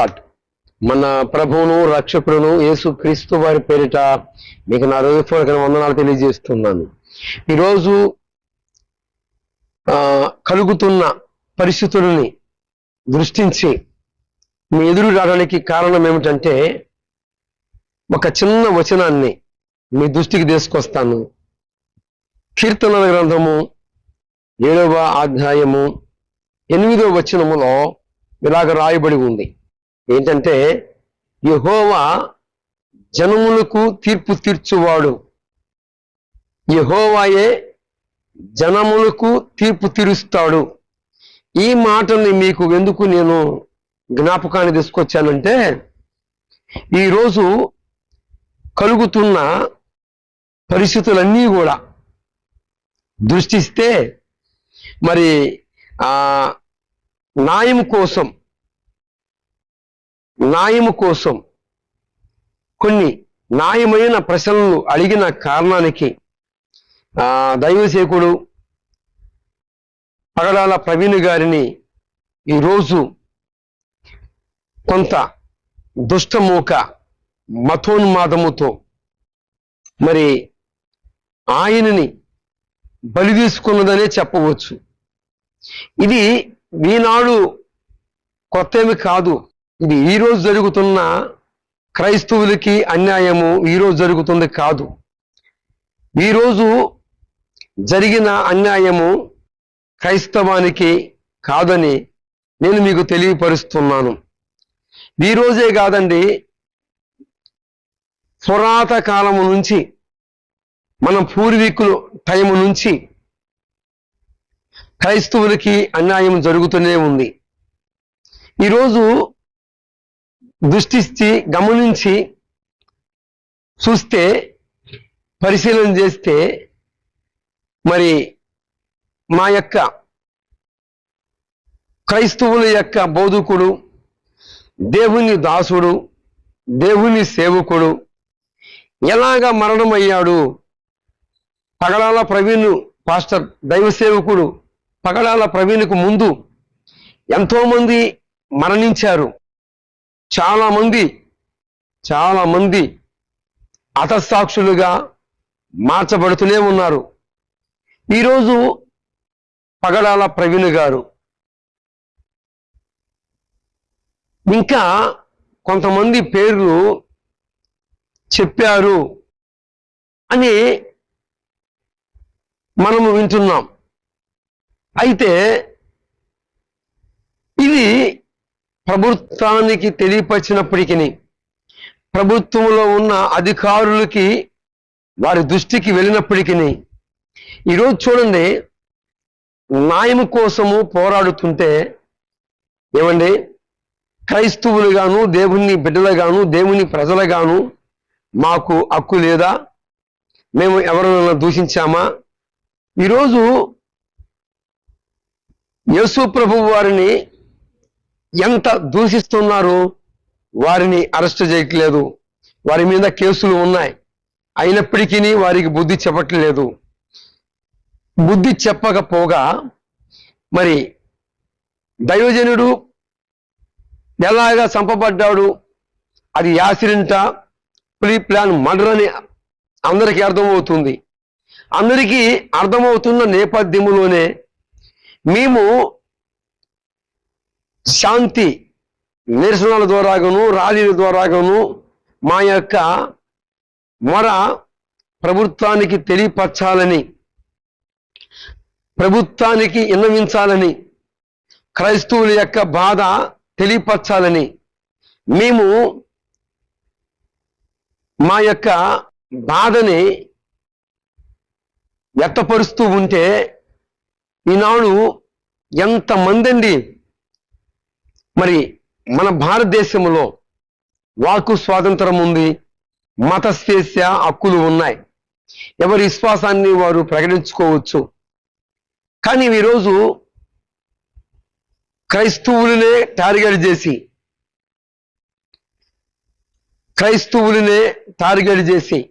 Lot మన ప్రభువును రక్షకులను యేసు క్రీస్తు వారి పేరిట మీకు నా హృదయపూర్వక వందనాలు తెలియజేస్తున్నాను. ఈరోజు ఆ, కలుగుతున్న పరిస్థితులని దృష్టించి మీ ఎదురు రావడానికి కారణం ఏమిటంటే ఒక చిన్న వచనాన్ని మీ దృష్టికి తీసుకొస్తాను. కీర్తనల గ్రంథము ఏడవ అధ్యాయము ఎనిమిదవ వచనములో ఇలాగ రాయబడి ఉంది. ఏంటంటే యహోవా జనములకు తీర్పు తీర్చువాడు. యహోవాయే జనములకు తీర్పు తీరుస్తాడు. ఈ మాటని మీకు ఎందుకు నేను జ్ఞాపకాన్ని తీసుకొచ్చానంటే ఈరోజు కలుగుతున్న పరిస్థితులన్నీ కూడా దృష్టిస్తే మరి ఆ న్యాయం కోసం న్యాయము కోసం కొన్ని న్యాయమైన ప్రశ్నలు అడిగిన కారణానికి దైవసేకుడు పగడాల ప్రవీణ్ గారిని ఈరోజు కొంత దుష్టమూక మతోన్మాదముతో మరి ఆయనని బలి తీసుకున్నదనే చెప్పవచ్చు. ఇది ఈనాడు కొత్త ఏమి కాదు. ఇది ఈరోజు జరుగుతున్న క్రైస్తవులకి అన్యాయము ఈరోజు జరుగుతుంది కాదు. ఈరోజు జరిగిన అన్యాయము క్రైస్తవానికి కాదని నేను మీకు తెలియపరుస్తున్నాను. ఈరోజే కాదండి పురాత కాలము నుంచి మన పూర్వీకులు టైము నుంచి క్రైస్తవులకి అన్యాయం జరుగుతూనే ఉంది. ఈరోజు దృష్టిస్తే గమనించి చూస్తే పరిశీలన చేస్తే మరి మా యొక్క క్రైస్తవుల యొక్క బోధకుడు దేవుని దాసుడు దేవుని సేవకుడు ఎలాగ మరణమయ్యాడు? పగడాల ప్రవీణ్ పాస్టర్ దైవ సేవకుడు పగడాల ప్రవీణ్కు ముందు ఎంతోమంది మరణించారు. చాలా మంది చాలా మంది అతసాక్షులుగా మార్చబడుతూనే ఉన్నారు. ఈరోజు పగడాల ప్రవీణ్ గారు ఇంకా కొంతమంది పేర్లు చెప్పారు అని మనము వింటున్నాం. అయితే ఇది ప్రభుత్వానికి తెలియపరిచినప్పటికీ ప్రభుత్వంలో ఉన్న అధికారులకి వారి దృష్టికి వెళ్ళినప్పటికీ ఈరోజు చూడండి న్యాయం కోసము పోరాడుతుంటే ఏమండి క్రైస్తవులుగాను దేవుని బిడ్డలుగాను దేవుని ప్రజలుగాను మాకు హక్కు లేదా? మేము ఎవరైనా దూషించామా? ఈరోజు యేసు ప్రభు వారిని ఎంత దూషిస్తున్నారు? వారిని అరెస్ట్ చేయట్లేదు. వారి మీద కేసులు ఉన్నాయి. అయినప్పటికీ వారికి బుద్ధి చెప్పట్లేదు. బుద్ధి చెప్పకపోగా మరి దైవజనుడు ఎలాగా చంపబడ్డాడు? అది యాసిరింట ప్రీ ప్లాన్ మర్డర్ అని అందరికీ అర్థమవుతుంది. అందరికీ అర్థమవుతున్న నేపథ్యములోనే మేము శాంతి నిరసనల ద్వారాగాను ర్యాలీల ద్వారాగాను మా యొక్క మొర ప్రభుత్వానికి తెలియపరచాలని ప్రభుత్వానికి విన్నవించాలని క్రైస్తవుల యొక్క బాధ తెలియపరచాలని మేము మా యొక్క బాధని వ్యక్తపరుస్తూ ఉంటే ఈనాడు ఎంతమంది అండి మరి మన భారతదేశంలో వాకు స్వాతంత్రం ఉంది మత స్వేచ్ఛ హక్కులు ఉన్నాయి. ఎవరి విశ్వాసాన్ని వారు ప్రకటించుకోవచ్చు. కానీ ఈరోజు క్రైస్తవులనే టార్గెట్ చేసి క్రైస్తవులనే టార్గెట్ చేసి